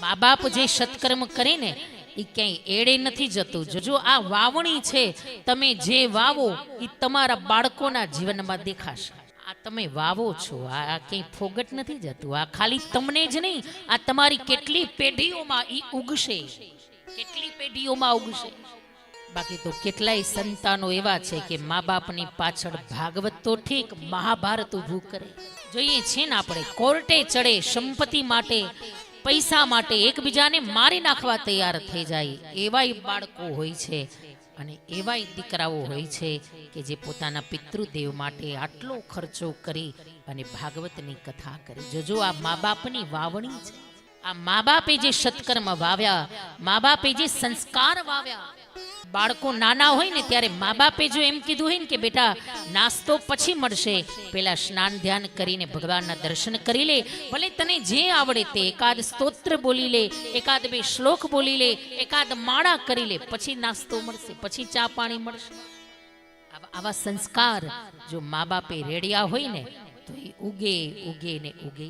મા બાપ જે સત્કર્મ કરે એ ક્યાંય એડે નથી જતું. જોજો આ વાવણી છે, તમે જે વાવો, એ તમારા બાળકોના જીવનમાં દેખાશે. આ તમે વાવો છો, આ ક્યાંય ફોગટ નથી જતું. આ ખાલી તમને જ નહીં, આ તમારી કેટલી પેઢીઓમાં એ ઉગશે. કેટલી પેઢીઓમાં ઉગશે. બાકી તો કેટલાય સંતાનો એવા છે કે મા બાપની પાછળ ભાગવત તો ઠીક, મહાભારત ઊભું કરે. જોઈએ છે ને આપણે, કોર્ટે ચડે સંપત્તિ માટે પૈસા માટે એકબીજાને મારી નાખવા તૈયાર થઈ જાય. એવાય બાળકો હોય છે અને એવાય દીકરાઓ હોય છે કે જે પોતાના પિતૃદેવ માટે આટલો ખર્ચો કરી અને ભાગવતની કથા કરે. જોજો, આ મા બાપની વાવણી છે. આ મા બાપે જે સત્કર્મ વાવ્યા મા બાપે જે સંસ્કાર વાવ્યા, બાળકો નાના હોય ને ત્યારે મા બાપે જો એમ કીધું હોય ને કે બેટા, નાસ્તો પછી મળશે, પેલા સ્નાન ધ્યાન કરીને ભગવાનના દર્શન કરી લે, ભલે તને જે આવડે તે એકાદ સ્તોત્ર બોલી લે, એકાદ બે શ્લોક બોલી લે, એકાદ માળા કરી લે, પછી નાસ્તો મળશે, પછી ચા પાણી મળશે આવા સંસ્કાર જો મા બાપે રેડિયા હોય ને, તો એ ઉગે ઉગે ને ઉગે.